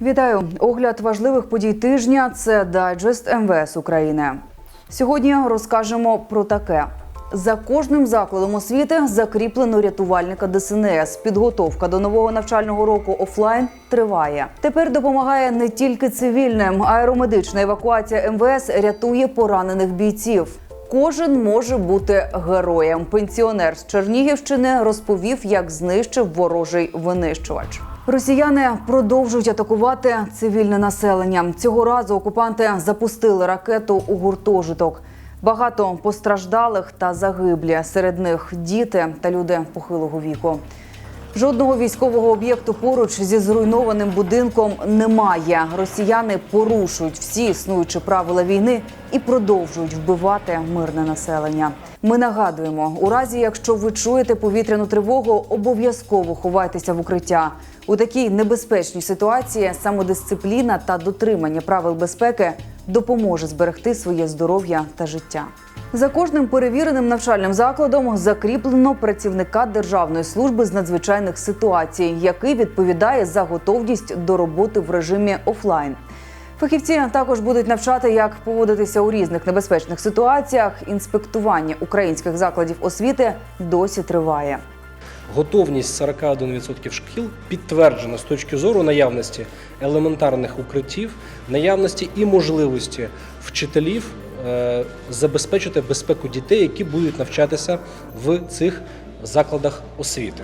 Вітаю! Огляд важливих подій тижня. Це дайджест МВС України. Сьогодні розкажемо про таке. За кожним закладом освіти закріплено рятувальника ДСНС. Підготовка до нового навчального року офлайн триває. Тепер допомагає не тільки цивільним. Аеромедична евакуація МВС рятує поранених бійців. Кожен може бути героєм. Пенсіонер з Чернігівщини розповів, як знищив ворожий винищувач. Росіяни продовжують атакувати цивільне населення. Цього разу окупанти запустили ракету у гуртожиток. Багато постраждалих та загиблі. Серед них діти та люди похилого віку. Жодного військового об'єкту поруч зі зруйнованим будинком немає. Росіяни порушують всі існуючі правила війни і продовжують вбивати мирне населення. Ми нагадуємо, у разі, якщо ви чуєте повітряну тривогу, обов'язково ховайтеся в укриття. У такій небезпечній ситуації самодисципліна та дотримання правил безпеки допоможе зберегти своє здоров'я та життя. За кожним перевіреним навчальним закладом закріплено працівника Державної служби з надзвичайних ситуацій, який відповідає за готовність до роботи в режимі офлайн. Фахівці також будуть навчати, як поводитися у різних небезпечних ситуаціях. Інспектування українських закладів освіти досі триває. Готовність 41% шкіл підтверджена з точки зору наявності елементарних укриттів, наявності і можливості вчителів е, забезпечити безпеку дітей, які будуть навчатися в цих закладах освіти.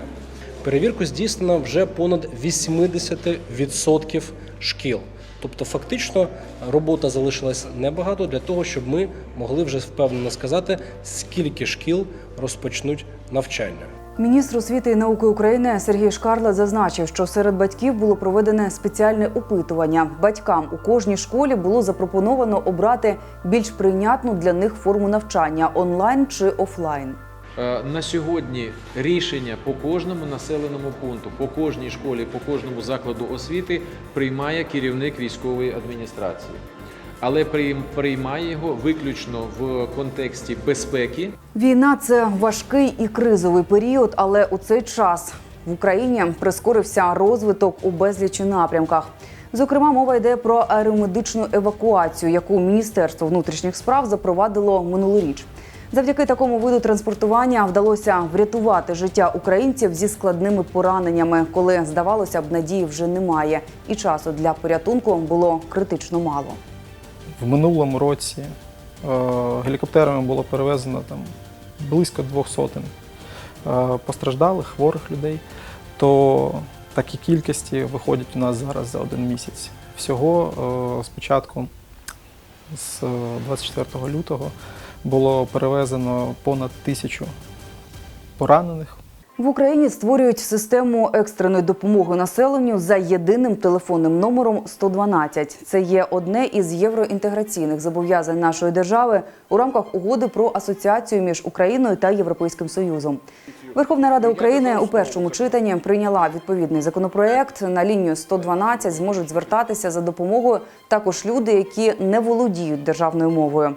Перевірку здійснено вже понад 80% шкіл. Тобто, фактично, робота залишилась небагато для того, щоб ми могли вже впевнено сказати, скільки шкіл розпочнуть навчання. Міністр освіти і науки України Сергій Шкарлет зазначив, що серед батьків було проведене спеціальне опитування. Батькам у кожній школі було запропоновано обрати більш прийнятну для них форму навчання онлайн чи офлайн. Е, На сьогодні рішення по кожному населеному пункту, по кожній школі, по кожному закладу освіти приймає керівник військової адміністрації, але приймає його виключно в контексті безпеки Війна це важкий і кризовий період, але у цей час в Україні прискорився розвиток у безлічі напрямках. Зокрема, мова йде про аеромедичну евакуацію, яку Міністерство внутрішніх справ запровадило минулоріч. Завдяки такому виду транспортування вдалося врятувати життя українців зі складними пораненнями, коли здавалося б, надії вже немає, і часу для порятунку було критично мало. В минулому році е, гелікоптерами було перевезено там близько двох сотень е, постраждалих, хворих людей, то такі кількості виходять у нас зараз за один місяць. Всього спочатку з е, 24 лютого було перевезено понад тисячу поранених. В Україні створюють систему екстреної допомоги населенню за єдиним телефонним номером 112. Це є одне із євроінтеграційних зобов'язань нашої держави у рамках угоди про асоціацію між Україною та Європейським Союзом. Верховна Рада України у першому читанні прийняла відповідний законопроект. На лінію 112 зможуть звертатися за допомогою також люди, які не володіють державною мовою.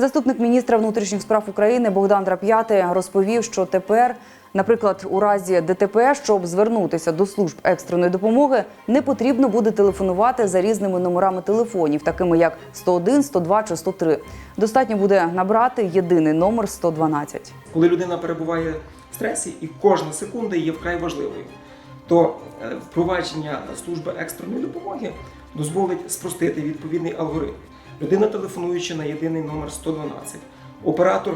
Заступник міністра внутрішніх справ України Богдан Драп'ятий розповів, що тепер, наприклад, у разі ДТП, щоб звернутися до служб екстреної допомоги, не потрібно буде телефонувати за різними номерами телефонів, такими як 101, 102 чи 103. Достатньо буде набрати єдиний номер 112. коли людина перебуває в стресі, і кожна секунда є вкрай важливою, то е, впровадження служби екстреної допомоги дозволить спростити відповідний алгоритм. Людина, телефонуючи на єдиний номер 112, оператор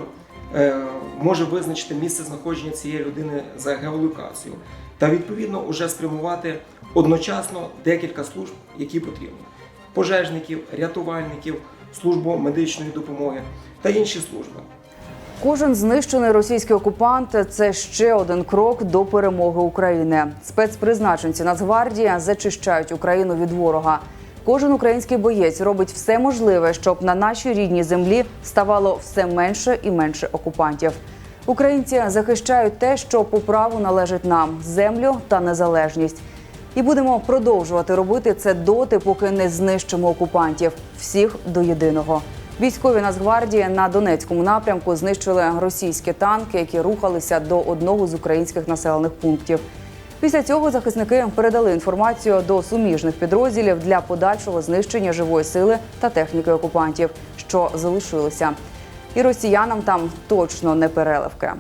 е, може визначити місце знаходження цієї людини за геолокацією та відповідно уже спрямувати одночасно декілька служб, які потрібні: пожежників, рятувальників, службу медичної допомоги та інші служби. Кожен знищений російський окупант це ще один крок до перемоги України. Спецпризначенці Нацгвардії зачищають Україну від ворога. Кожен український боєць робить все можливе, щоб на нашій рідній землі ставало все менше і менше окупантів. Українці захищають те, що по праву належить нам землю та незалежність. І будемо продовжувати робити це доти, поки не знищимо окупантів всіх до єдиного. Військові Нацгвардії на Донецькому напрямку знищили російські танки, які рухалися до одного з українських населених пунктів. Після цього захисники передали інформацію до суміжних підрозділів для подальшого знищення живої сили та техніки окупантів, що залишилися. І росіянам там точно не переливки.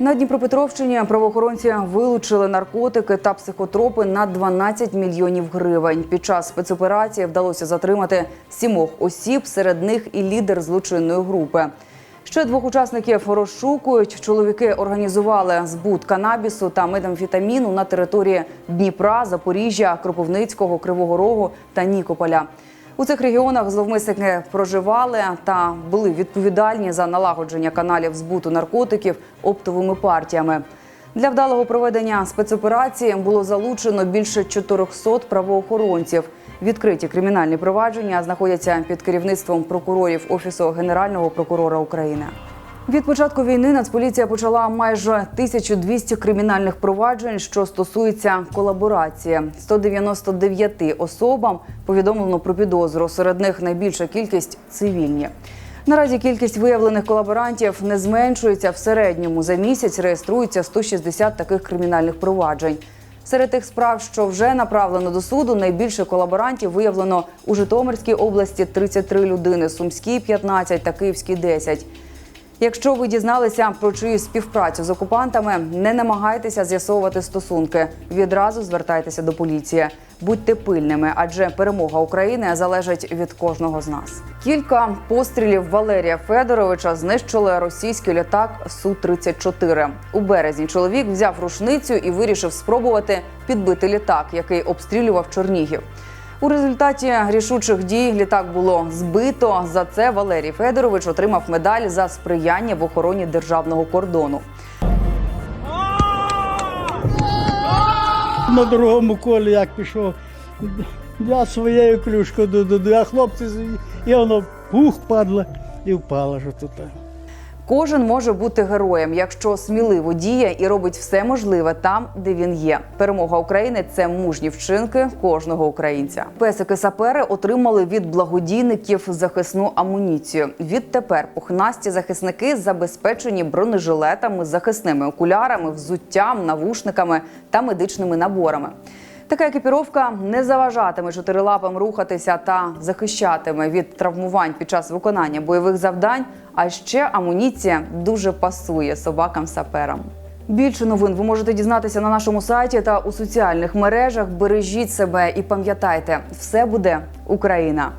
На Дніпропетровщині правоохоронці вилучили наркотики та психотропи на 12 мільйонів гривень. Під час спецоперації вдалося затримати сімох осіб, серед них і лідер злочинної групи. Ще двох учасників розшукують. Чоловіки організували збут канабісу та метамфетаміну на території Дніпра, Запоріжжя, Кропивницького, Кривого Рогу та Нікополя. У цих регіонах зловмисники проживали та були відповідальні за налагодження каналів збуту наркотиків оптовими партіями. Для вдалого проведення спецоперації було залучено більше 400 правоохоронців. Відкриті кримінальні провадження знаходяться під керівництвом прокурорів Офісу Генерального прокурора України. Від початку війни Нацполіція почала майже 1200 кримінальних проваджень, що стосуються колаборації. 199 особам повідомлено про підозру. Серед них найбільша кількість цивільні. Наразі кількість виявлених колаборантів не зменшується. В середньому за місяць реєструється 160 таких кримінальних проваджень. Серед тих справ, що вже направлено до суду, найбільше колаборантів виявлено у Житомирській області 33 людини, Сумській 15 та Київській 10. Якщо ви дізналися про чиюсь співпрацю з окупантами, не намагайтеся з'ясовувати стосунки. Відразу звертайтеся до поліції. Будьте пильними, адже перемога України залежить від кожного з нас. Кілька пострілів Валерія Федоровича знищили російський літак су 34 У березні чоловік взяв рушницю і вирішив спробувати підбити літак, який обстрілював Чернігів. У результаті рішучих дій літак було збито. За це Валерій Федорович отримав медаль за сприяння в охороні державного кордону. на другому колі як пішов. Я своєю клюшкою ду-ду-ду, а хлопці і воно пух падло і впало ж тут. Кожен може бути героєм, якщо сміливо діє і робить все можливе там, де він є. Перемога України це мужні вчинки кожного українця. Песики сапери отримали від благодійників захисну амуніцію. Відтепер пухнасті захисники забезпечені бронежилетами, захисними окулярами, взуттям, навушниками та медичними наборами. Така екіпіровка не заважатиме чотирилапам рухатися та захищатиме від травмувань під час виконання бойових завдань. А ще амуніція дуже пасує собакам-саперам. Більше новин ви можете дізнатися на нашому сайті та у соціальних мережах. Бережіть себе і пам'ятайте, все буде Україна.